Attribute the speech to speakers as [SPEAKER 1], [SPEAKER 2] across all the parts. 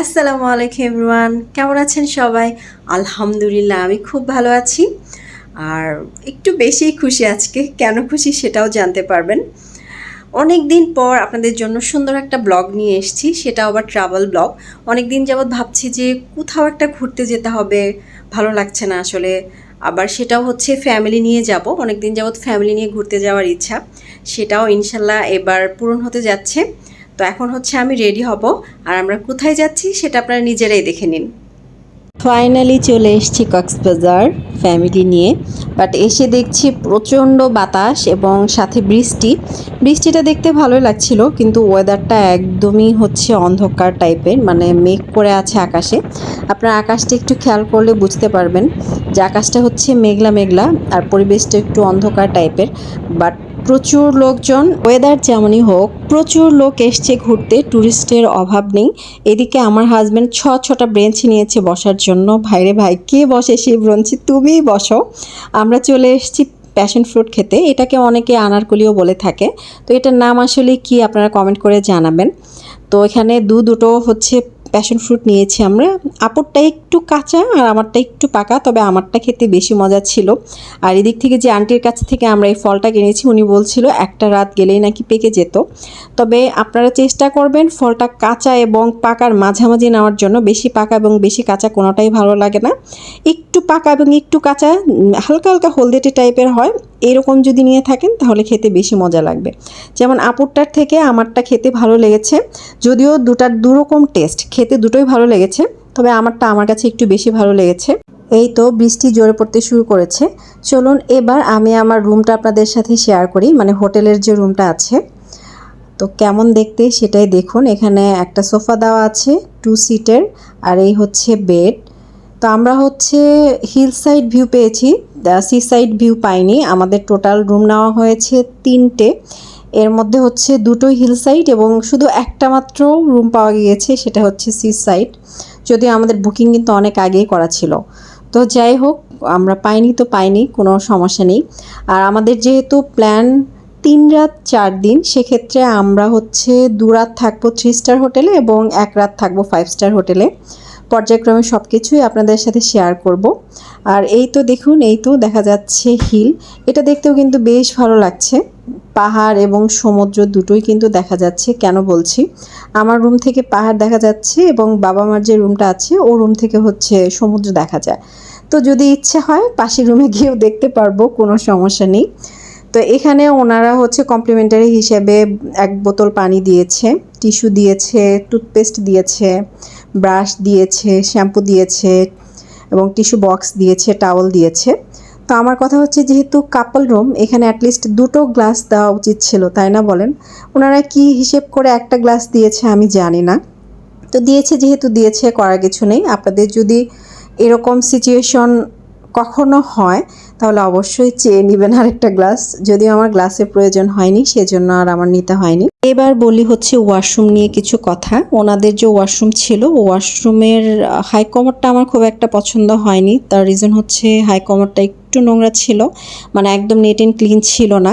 [SPEAKER 1] আসসালামু আলাইকুম এভরিওয়ান, কেমন আছেন সবাই? আলহামদুলিল্লাহ, আমি খুব ভালো আছি। আর একটু বেশি খুশি আজকে, কেন খুশি সেটাও জানতে পারবেন। অনেক দিন পর আপনাদের জন্য সুন্দর একটা ব্লগ নিয়ে এসেছি সেটা আবার ট্রাভেল ব্লগ। অনেক দিন যাবৎ ভাবছি যে কোথাও একটা ঘুরতে যেতে হবে, ভালো লাগছে না আসলে। আবার সেটাও হচ্ছে ফ্যামিলি নিয়ে যাব অনেক দিন যাবৎ ফ্যামিলি নিয়ে ঘুরতে যাওয়ার ইচ্ছা। সেটাও ইনশাল্লাহ এবার পূরণ হতে যাচ্ছে। তো এখন হচ্ছে আমি রেডি হব, আর আমরা কোথায় যাচ্ছি সেটা আপনারা নিজেরাই দেখে নিন। ফাইনালি চলে এসেছি কক্সবাজার ফ্যামিলি নিয়ে বাট এসে দেখছি প্রচণ্ড বাতাস এবং সাথে বৃষ্টি। বৃষ্টিটা দেখতে ভালোই লাগছিল, কিন্তু ওয়েদারটা একদমই হচ্ছে অন্ধকার টাইপের মানে মেঘ করে আছে আকাশে। আপনার আকাশটা একটু খেয়াল করলে বুঝতে পারবেন যে আকাশটা হচ্ছে মেঘলা মেঘলা আর পরিবেশটা একটু অন্ধকার টাইপের বাট প্রচুর লোকজন ওয়েদার যেমনই হোক, প্রচুর লোক এসছে ঘুরতে ট্যুরিস্টের অভাব নেই। এদিকে আমার হাজব্যান্ড ছ, ছটা ব্রেঞ্চ নিয়েছে বসার জন্য। ভাইরে ভাই, কে বসে সেই ব্রেঞ্চে তুমিই বসো। আমরা চলে এসেছি প্যাশন ফ্রুট খেতে। এটাকে অনেকে আনারকলিও বলে থাকে। তো এটার নাম আসলে কি আপনারা কমেন্ট করে জানাবেন। তো এখানে দু দুটো হচ্ছে প্যাশন ফ্রুট নিয়েছি আমরা। আপুরটা একটু কাঁচা আর আমারটা একটু পাকা, তবে আমারটা খেতে বেশি মজা ছিল। আর এদিক থেকে যে আন্টির কাছ থেকে আমরা এই ফলটা কিনেছি, উনি বলছিল একটা রাত গেলেই নাকি পেকে যেত। তবে আপনারা চেষ্টা করবেন ফলটা কাঁচা এবং পাকার মাঝামাঝি নেওয়ার জন্য। বেশি পাকা এবং বেশি কাঁচা কোনোটাই ভালো লাগে না। একটু পাকা এবং একটু কাঁচা হালকা হালকা হলদেটে টাইপের হয়। এরকম যদি নিয়ে থাকেন, তাহলে খেতে বেশি মজা লাগবে। যেমন আপুরটার থেকে আমারটা খেতে ভালো লেগেছে। যদিও দুটার দুরকম টেস্ট, খেতে দুটোই ভালো লেগেছে, তবে আমারটা আমার কাছে একটু বেশি ভালো লেগেছে। এই তো বৃষ্টি জোরে পড়তে শুরু করেছে। চলুন এবার আমি আমার রুমটা আপনাদের সাথে শেয়ার করি মানে হোটেলের যে রুমটা আছে। তো কেমন দেখতে সেটাই দেখুন। এখানে একটা সোফা দেওয়া আছে টু সিটের আর এই হচ্ছে বেড তো আমরা হচ্ছে হিল সাইড ভিউ পেয়েছি সি সাইড ভিউ পাইনি। আমাদের টোটাল রুম নেওয়া হয়েছে তিনটে। এর মধ্যে হচ্ছে দুটোই হিল সাইড এবং শুধু একটা মাত্র রুম পাওয়া গিয়েছে, সেটা হচ্ছে সি সাইড যদিও আমাদের বুকিং কিন্তু অনেক আগেই করা ছিল। তো যাই হোক, আমরা পাইনি তো পাইনি, কোনো সমস্যা নেই। আর আমাদের যেহেতু প্ল্যান তিন রাত চার দিন, সেক্ষেত্রে আমরা হচ্ছে দু রাত থাকব থ্রি স্টার হোটেলে এবং এক রাত থাকব ফাইভ স্টার হোটেলে পর্যায়ক্রমে সব কিছুই আপনাদের সাথে শেয়ার করব। আর এই তো দেখুন, এই তো দেখা যাচ্ছে হিল। এটা দেখতেও কিন্তু বেশ ভালো লাগছে। পাহাড় এবং সমুদ্র দুটোই কিন্তু দেখা যাচ্ছে, কেন বলছি? আমার রুম থেকে পাহাড় দেখা যাচ্ছে এবং বাবা মার যে রুমটা আছে, ও রুম থেকে হচ্ছে সমুদ্র দেখা যায়। তো যদি ইচ্ছে হয়, পাশের রুমে গিয়েও দেখতে পারব, কোনো সমস্যা নেই। তো এখানে ওনারা হচ্ছে কমপ্লিমেন্টারি হিসেবে এক বোতল পানি দিয়েছে টিস্যু দিয়েছে টুথপেস্ট দিয়েছে ব্রাশ দিয়েছে, শ্যাম্পু দিয়েছে এবং টিস্যু বক্স দিয়েছে, টাওয়েল দিয়েছে। তো আমার কথা হচ্ছে যেহেতু কাপল রুম এখানে অ্যাটলিস্ট দুটো গ্লাস দেওয়া উচিত ছিল, তাই না বলেন? ওনারা কি হিসেব করে একটা গ্লাস দিয়েছে আমি জানি না। তো দিয়েছে যেহেতু দিয়েছে, করার কিছু নেই। আপনাদের যদি এরকম সিচুয়েশন কখনো হয় তাহলে অবশ্যই চেয়ে নেবেন আরেকটা গ্লাস। যদিও আমার গ্লাসের প্রয়োজন হয়নি, সেজন্য আর আমার নিতে হয়নি। এবার বলি হচ্ছে ওয়াশরুম নিয়ে কিছু কথা। ওনাদের যে ওয়াশরুম ছিল, ওয়াশরুমের হাই কমারটা আমার খুব একটা পছন্দ হয়নি। তার রিজন হচ্ছে হাই কমারটা একটু নোংরা ছিল মানে একদম নেট অ্যান্ড ক্লিন ছিল না।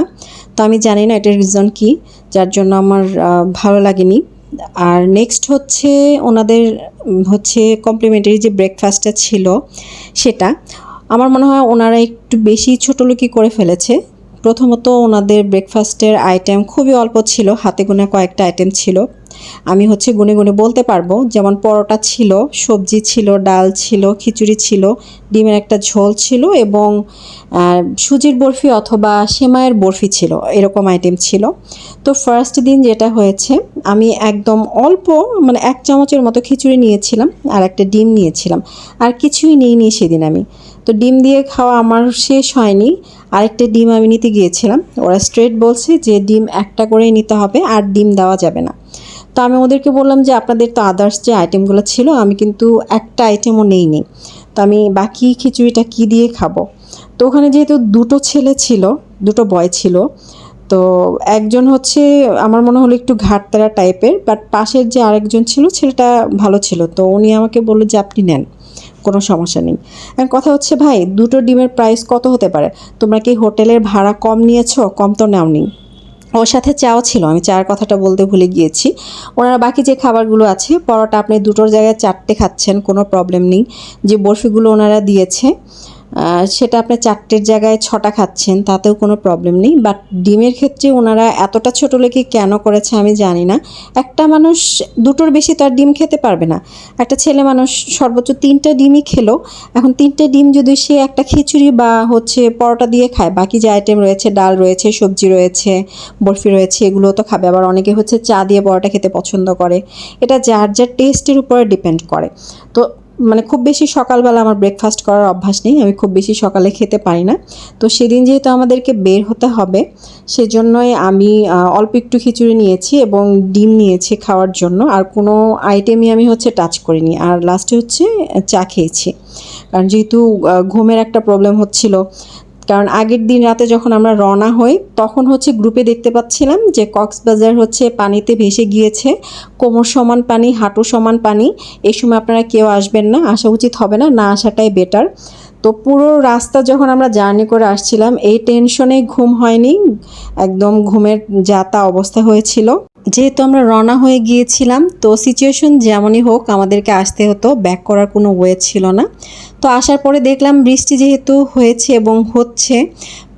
[SPEAKER 1] তো আমি জানি না এটার রিজন কি, যার জন্য আমার ভালো লাগেনি। আর নেক্সট হচ্ছে ওনাদের হচ্ছে কমপ্লিমেন্টারি যে ব্রেকফাস্টটা ছিল, সেটা। আমার মনে হয় ওনারা একটু বেশি ছোটোলোকি করে ফেলেছে। প্রথমত ওনাদের ব্রেকফাস্টের আইটেম খুবই অল্প ছিল, হাতে গোনা কয়েকটা আইটেম ছিল। আমি হচ্ছে গুনে গুনে বলতে পারব, যেমন পরোটা ছিল, সবজি ছিল, ডাল ছিল, খিচুড়ি ছিল, ডিমের একটা ঝোল ছিল এবং সুজির বরফি অথবা সেমাইয়ের বরফি ছিল, এরকম আইটেম ছিল। তো ফার্স্ট দিন যেটা হয়েছে, আমি একদম অল্প মানে এক চামচের মতো খিচুড়ি নিয়েছিলাম আর একটা ডিম নিয়েছিলাম। আর কিছুই নিইনি সেদিন আমি। তো ডিম দিয়ে খাওয়া আমার শেষ হয়নি। আরেকটা ডিম আমি নিতে গিয়েছিলাম। ওরা স্ট্রেট বলছে যে ডিম একটা করেই নিতে হবে আর ডিম দেওয়া যাবে না। তো আমি ওদেরকে বললাম যে আপনাদের তো আদার্স যে আইটেমগুলো ছিল, আমি কিন্তু একটা আইটেমও নেইনি। তো আমি বাকি খিচুড়িটা কি দিয়ে খাব? তো ওখানে যেহেতু দুটো ছেলে ছিল, দুটো বয় ছিল, তো একজন হচ্ছে আমার মনে হলো একটু ঘাটতারা টাইপের বাট পাশের যে আরেকজন ছিল, ছেলেটা ভালো ছিল। তো উনি আমাকে বলল যে আপনি নেন। কোনো সমস্যা নেই। কথা হচ্ছে, ভাই, দুটো ডিমের প্রাইস কত হতে পারে? তোমরা কি হোটেলের ভাড়া কম নিয়েছো? কম তো নেওনি। ওর সাথে চাও ছিল, আমি চার কথাটা বলতে ভুলে গিয়েছি। ওনারা বাকি যে খাবারগুলো আছে, পরোটা আপনি দুটোর জায়গায় চারটে খাচ্ছেন, কোনো প্রবলেম নেই। যে বরফিগুলো ওনারা দিয়েছে সেটা আপনি চারটের জায়গায় ছটা খাচ্ছেন, তাতেও কোনো প্রবলেম নেই। বাট ডিমের ক্ষেত্রে ওনারা এতটা ছোটো লেগে কেন করেছে আমি জানি না। একটা মানুষ দুটোর বেশি তো আর ডিম খেতে পারবে না। একটা ছেলে মানুষ সর্বোচ্চ তিনটা ডিমই খেলো। এখন তিনটে ডিম যদি সে একটা খিচুড়ি বা হচ্ছে পরোটা দিয়ে খায়, বাকি যে আইটেম রয়েছে, ডাল রয়েছে, সবজি রয়েছে, বরফি রয়েছে, এগুলো তো খাবে। আবার অনেকে হচ্ছে চা দিয়ে পরোটা খেতে পছন্দ করে। এটা যার যার টেস্টের উপরে ডিপেন্ড করে। তো মানে খুব বেশি সকালবেলা আমার ব্রেকফাস্ট করার অভ্যাস নেই, আমি খুব বেশি সকালে খেতে পারি না। তো সেদিন যেহেতু আমাদেরকে বের হতে হবে, সেজন্যই আমি অল্প একটু খিচুড়ি নিয়েছি এবং ডিম নিয়েছি খাওয়ার জন্য, আর কোনো আইটেমই আমি হচ্ছে টাচ করিনি। আর লাস্টে হচ্ছে চা খেয়েছি। কারণ যেহেতু ঘুমের একটা প্রবলেম হচ্ছিল কারণ আগের দিন রাতে যখন আমরা রওনা হই, তখন হচ্ছে গ্রুপে দেখতে পাচ্ছিলাম যে কক্সবাজার হচ্ছে পানিতে ভেসে গিয়েছে। কোমর সমান পানি, হাঁটু সমান পানি, এই সময় আপনারা কেউ আসবেন না, আসা উচিত হবে না না আসাটাই বেটার তো পুরো রাস্তা যখন আমরা জার্নি করে আসছিলাম, এই টেনশনে ঘুম হয়নি, একদম ঘুমের যাতা অবস্থা হয়েছিল। যেহেতু আমরা রওনা হয়ে গিয়েছিলাম, তো সিচুয়েশন যেমনই হোক আমাদেরকে আসতে হতো ব্যাক করার কোনো ওয়ে ছিল না। তো আসার পরে দেখলাম বৃষ্টি যেহেতু হয়েছে এবং হচ্ছে,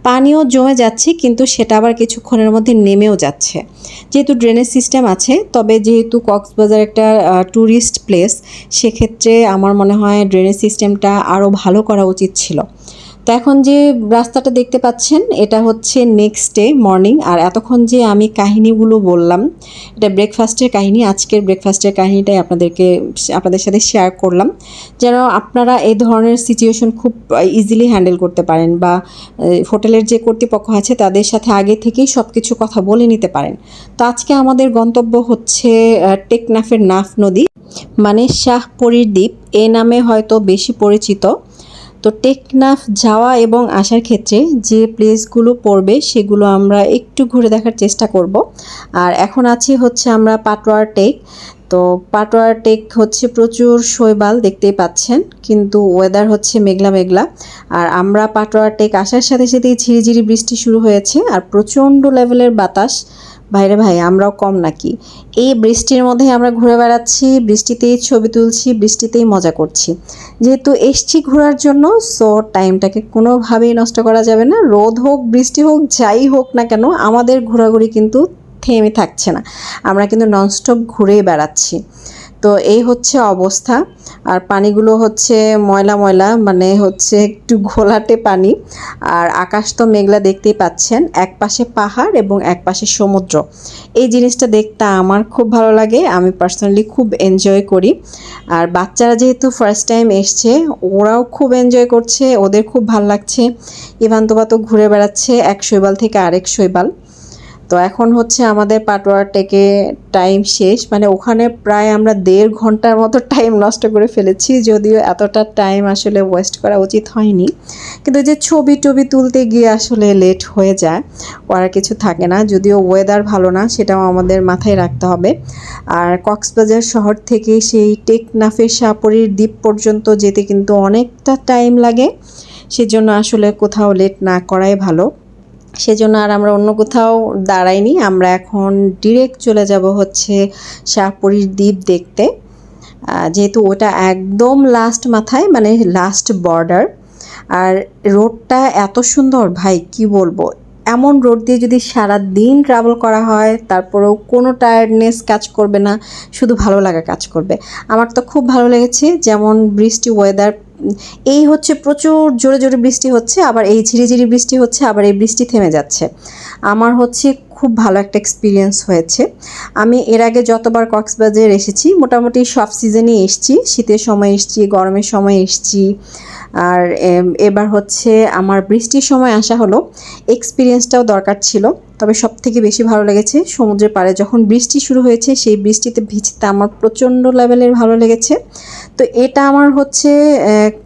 [SPEAKER 1] পানিও জমে যাচ্ছে কিন্তু সেটা আবার কিছুক্ষণের মধ্যে নেমেও যাচ্ছে। যেহেতু ড্রেনেজ সিস্টেম আছে, তবে যেহেতু কক্সবাজার একটা ট্যুরিস্ট প্লেস সেক্ষেত্রে আমার মনে হয় ড্রেনেজ সিস্টেমটা আরও ভালো করা উচিত ছিল। এখন যে রাস্তাটা দেখতে পাচ্ছেন, এটা হচ্ছে নেক্সট ডে মর্নিং আর এতক্ষণ যে আমি কাহিনীগুলো বললাম, এটা ব্রেকফাস্টের কাহিনী, আজকের ব্রেকফাস্টের কাহিনীটাই আপনাদেরকে, আপনাদের সাথে শেয়ার করলাম। যেন আপনারা এই ধরনের সিচুয়েশন খুব ইজিলি হ্যান্ডেল করতে পারেন বা হোটেলের যে কর্তৃপক্ষ আছে, তাদের সাথে আগে থেকেই সব কিছু কথা বলে নিতে পারেন। তো আজকে আমাদের গন্তব্য হচ্ছে টেকনাফের নাফ নদী মানে শাহপরীর দ্বীপ। এ নামে হয়তো বেশি পরিচিত। তো টেকনাফ যাওয়া এবং আসার ক্ষেত্রে যে প্লেসগুলো পড়বে সেগুলো আমরা একটু ঘুরে দেখার চেষ্টা করব। আর এখন আছি হচ্ছে আমরা পাটোয়ার টেক। তো পাটোয়ার টেক হচ্ছে প্রচুর শৈবাল দেখতেই পাচ্ছেন, কিন্তু ওয়েদার হচ্ছে মেঘলা মেঘলা। আর আমরা পাটোয়ার টেক আসার সাথে সাথেই ঝিরিঝিরি বৃষ্টি শুরু হয়েছে আর প্রচণ্ড লেভেলের বাতাস। ভাইরে ভাই, আমরাও কম নাকি? এই বৃষ্টির মধ্যে আমরা ঘুরে বেড়াচ্ছি, বৃষ্টিতেই ছবি তুলছি, বৃষ্টিতেই মজা করছি। যেহেতু এসছি ঘোরার জন্য সো টাইমটাকে কোনোভাবেই নষ্ট করা যাবে না। রোদ হোক, বৃষ্টি হোক, যাই হোক না কেন, আমাদের ঘোরাঘুরি কিন্তু থেমে থাকছে না। আমরা কিন্তু ননস্টপ ঘুরেই বেড়াচ্ছি। তো এই হচ্ছে অবস্থা। আর পানিগুলো হচ্ছে ময়লা ময়লা মানে হচ্ছে একটু ঘোলাটে পানি। আর আকাশ তো মেঘলা দেখতেই পাচ্ছেন, এক পাশে পাহাড় এবং এক পাশে সমুদ্র। এই জিনিসটা দেখতে আমার খুব ভালো লাগে, আমি পার্সোনালি খুব এনজয় করি। আর বাচ্চারা যেহেতু ফার্স্ট টাইম এসছে, ওরাও খুব এনজয় করছে, ওদের খুব ভালো লাগছে। ইভান তোবা তো ঘুরে বেড়াচ্ছে, এক শৈবাল থেকে আরেক শৈবাল। তো এখন হচ্ছে আমাদের পাটোয়ার টেকে টাইম শেষ মানে ওখানে প্রায় আমরা দেড় ঘণ্টার মতো টাইম নষ্ট করে ফেলেছি, যদিও এতটা টাইম আসলে ওয়েস্ট করা উচিত হয়নি। কিন্তু যে ছবি টবি তুলতে গিয়ে আসলে লেট হয়ে যায় আর কিছু থাকে না, যদিও ওয়েদার ভালো না, সেটাও আমাদের মাথায় রাখতে হবে। আর কক্সবাজার শহর থেকে সেই টেকনাফের সাপরির দ্বীপ পর্যন্ত যেতে কিন্তু অনেকটা টাইম লাগে, সেজন্য আসলে কোথাও লেট না করাই ভালো। সেজন্য আর আমরা অন্য কোথাও দাঁড়াইনি। আমরা এখন ডিরেক্ট চলে যাব হচ্ছে শাহপুরীর দ্বীপ দেখতে। যেহেতু ওটা একদম লাস্ট মাথায় মানে লাস্ট বর্ডার আর রোডটা এত সুন্দর, ভাই, কি বলব? এমন রোড দিয়ে যদি সারা দিন ট্রাভেল করা হয়, তারপরেও কোনো টায়ার্ডনেস কাজ করবে না, শুধু ভালো লাগা কাজ করবে। আমার তো খুব ভালো লেগেছে, যেমন বৃষ্টি ওয়েদার এই হচ্ছে প্রচুর জোরে জোরে বৃষ্টি হচ্ছে, আবার এই ঝিরিঝিরি বৃষ্টি হচ্ছে, আবার এই বৃষ্টি থেমে যাচ্ছে। আমার হচ্ছে খুব ভালো একটা এক্সপিরিয়েন্স হয়েছে। আমি এর আগে যতবার কক্সবাজার এসেছি, মোটামুটি সব সিজনই এসেছি। শীতের সময় এসেছি, গরমের সময় এসেছি। আর এবার হচ্ছে আমার বৃষ্টির সময় আসা হলো। এক্সপিরিয়েন্সটাও দরকার ছিল। তবে সব থেকে বেশি ভালো লেগেছে সমুদ্রের পাড়ে। যখন বৃষ্টি শুরু হয়েছে, সেই বৃষ্টিতে ভিজতে আমার প্রচণ্ড লেভেলের ভালো লেগেছে। তো এটা আমার হচ্ছে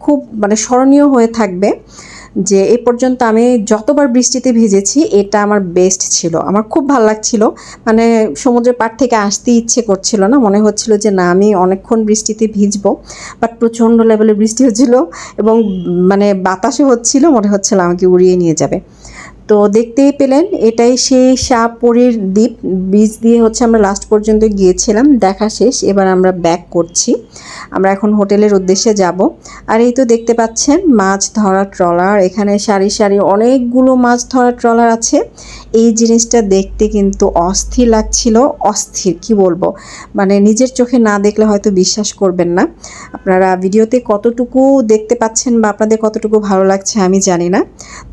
[SPEAKER 1] খুব মানে স্মরণীয় হয়ে থাকবে। যে এ পর্যন্ত আমি যতবার বৃষ্টিতে ভিজেছি, এটা আমার বেস্ট ছিল। আমার খুব ভালো লাগছিল। মানে সমুদ্রের পাড় থেকে আসতে ইচ্ছে করছিল না। মনে হচ্ছিল যে না, আমি অনেকক্ষণ বৃষ্টিতে ভিজব। বাট প্রচণ্ড লেভেলে বৃষ্টি হচ্ছিল এবং মানে বাতাসও হচ্ছিল। মনে হচ্ছিল আমাকে উড়িয়ে নিয়ে যাবে। তো দেখতেই পেলেন, এটাই সেই শাহপুরীর দ্বীপ। ব্রিজ দিয়ে হচ্ছে আমরা লাস্ট পর্যন্ত গিয়েছিলাম, দেখা শেষ, এবার আমরা ব্যাক করছি। আমরা এখন হোটেলের উদ্দেশ্যে যাব। আর এই তো দেখতে পাচ্ছেন, মাছ ধরা ট্রলার, এখানে সারি সারি অনেকগুলো মাছ ধরা ট্রলার আছে। এই জিনিসটা দেখতে কিন্তু অস্থির লাগছিল, অস্থির, কি বলব? মানে নিজের চোখে না দেখলে হয়তো বিশ্বাস করবেন না। আপনারা ভিডিওতে কতটুকু দেখতে পাচ্ছেন বা আপনাদের কতটুকু ভালো লাগছে আমি জানি না।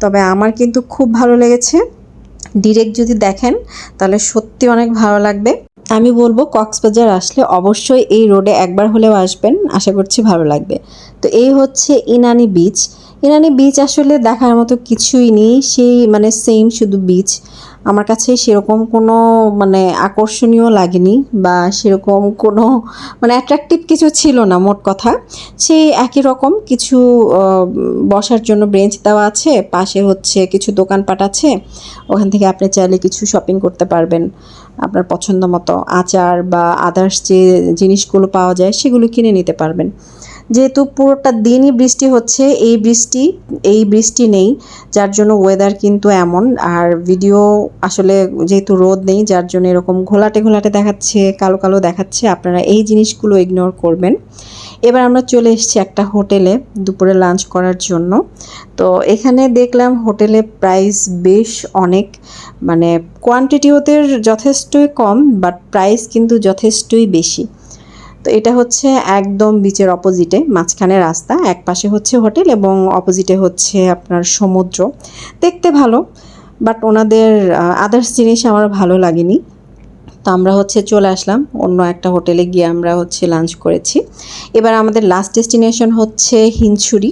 [SPEAKER 1] তবে আমার কিন্তু খুব ভালো লেগেছে। ডিরেক্ট যদি দেখেন, তাহলে সত্যি অনেক ভালো লাগবে। আমি বলব, কক্সবাজার আসলে অবশ্যই এই রোডে একবার হলেও আসবেন। আশা করছি ভালো লাগবে। তো এই হচ্ছে ইনানি বিচ ইনানি বিচ আসলে দেখার মতো কিছুই নেই। সেই মানে সেম শুধু বিচ আমার কাছে সেরকম কোনো মানে আকর্ষণীয় লাগেনি বা সেরকম কোনো মানে অ্যাট্রাকটিভ কিছু ছিল না, মোট কথা। সেই একই রকম কিছু বসার জন্য বেঞ্চ দেওয়া আছে, পাশে হচ্ছে কিছু দোকানপাট আছে, ওখান থেকে আপনি চাইলে কিছু শপিং করতে পারবেন। আপনার পছন্দ মতো আচার বা আদার্স যে জিনিসগুলো পাওয়া যায়, সেগুলো কিনে নিতে পারবেন। যেহেতু পুরোটা দিনই বৃষ্টি হচ্ছে, এই বৃষ্টি এই বৃষ্টি নেই, যার জন্য ওয়েদার কিন্তু এমন। আর ভিডিও আসলে যেহেতু রোদ নেই, যার জন্য এরকম ঘোলাটে ঘোলাটে দেখাচ্ছে, কালো কালো দেখাচ্ছে, আপনারা এই জিনিসগুলো ইগনোর করবেন। এবার আমরা চলে এসেছি একটা হোটেলে দুপুরে লাঞ্চ করার জন্য। তো এখানে দেখলাম হোটেলে প্রাইস বেশ অনেক মানে কোয়ান্টিটি ওদের যথেষ্টই কম বাট প্রাইস কিন্তু যথেষ্টই বেশি। তো এটা হচ্ছে একদম বিচের অপোজিটে মাঝখানে রাস্তা, এক পাশে হচ্ছে হোটেল এবং অপোজিটে হচ্ছে আপনার সমুদ্র। দেখতে ভালো বাট ওনাদের আদার্স জিনিস আমার ভালো লাগেনি। তো আমরা হচ্ছে চলে আসলাম, অন্য একটা হোটেলে গিয়ে আমরা হচ্ছে লাঞ্চ করেছি। এবার আমাদের লাস্ট ডেস্টিনেশন হচ্ছে হিমছড়ি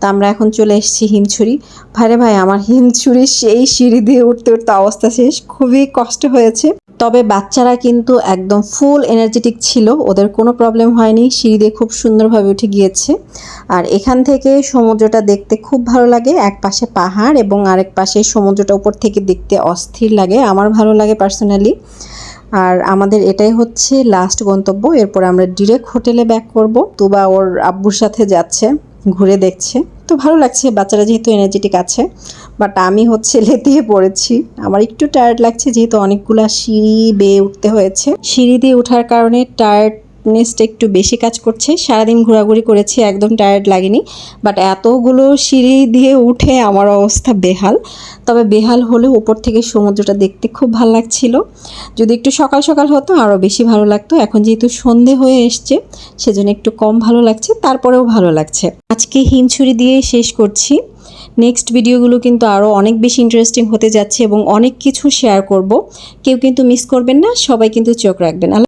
[SPEAKER 1] তো আমরা এখন চলে এসেছি হিমছুরি ভাইরে ভাই, আমার হিমছুরি সেই সিঁড়ি দিয়ে উঠতে উঠতে অবস্থা শেষ, খুবই কষ্ট হয়েছে। তবে বাচ্চারা কিন্তু একদম ফুল এনার্জেটিক ছিল, ওদের কোনো প্রবলেম হয়নি, সিঁড়ি দিয়ে খুব সুন্দরভাবে উঠে গিয়েছে। আর এখান থেকে সমুদ্রটা দেখতে খুব ভালো লাগে, এক পাশে পাহাড় এবং আরেক পাশে সমুদ্রটা উপর থেকে দেখতে অস্থির লাগে, আমার ভালো লাগে পার্সোনালি আর আমাদের এটাই হচ্ছে লাস্ট গন্তব্য, এরপর আমরা ডিরেক্ট হোটেলে ব্যাক করব, তুবা ওর আব্বুর সাথে যাচ্ছে। ঘুরে দেখছে। তো ভালো লাগছে, বাচ্চারা যেহেতু এনার্জেটিক আছে বাট আমি হচ্ছে লেতিয়ে পড়েছি। আমার একটু টায়ার্ড লাগছে, যেহেতু অনেকগুলা সিঁড়ি বেয়ে উঠতে হয়েছে। সিঁড়ি দিয়ে ওঠার কারণে টায়ার্ডনেসটা একটু বেশি কাজ করছে। সারাদিন ঘোরাঘুরি করেছি, একদম টায়ার্ড লাগেনি। বাট এতগুলো সিঁড়ি দিয়ে উঠে আমার অবস্থা বেহাল। তবে বেহাল হলেও উপর থেকে সমুদ্রটা দেখতে খুব ভালো লাগছিল। যদি একটু সকাল সকাল হতো আরও বেশি ভালো লাগতো। এখন যেহেতু সন্ধে হয়ে এসছে, সেজন্য একটু কম ভালো লাগছে, তারপরেও ভালো লাগছে। আজকে হিমছুরি দিয়ে শেষ করছি। নেক্সট ভিডিওগুলো কিন্তু আরও অনেক বেশি ইন্টারেস্টিং হতে যাচ্ছে এবং অনেক কিছু শেয়ার করব। কেউ কিন্তু মিস করবেন না, সবাই কিন্তু চোখ রাখবেন।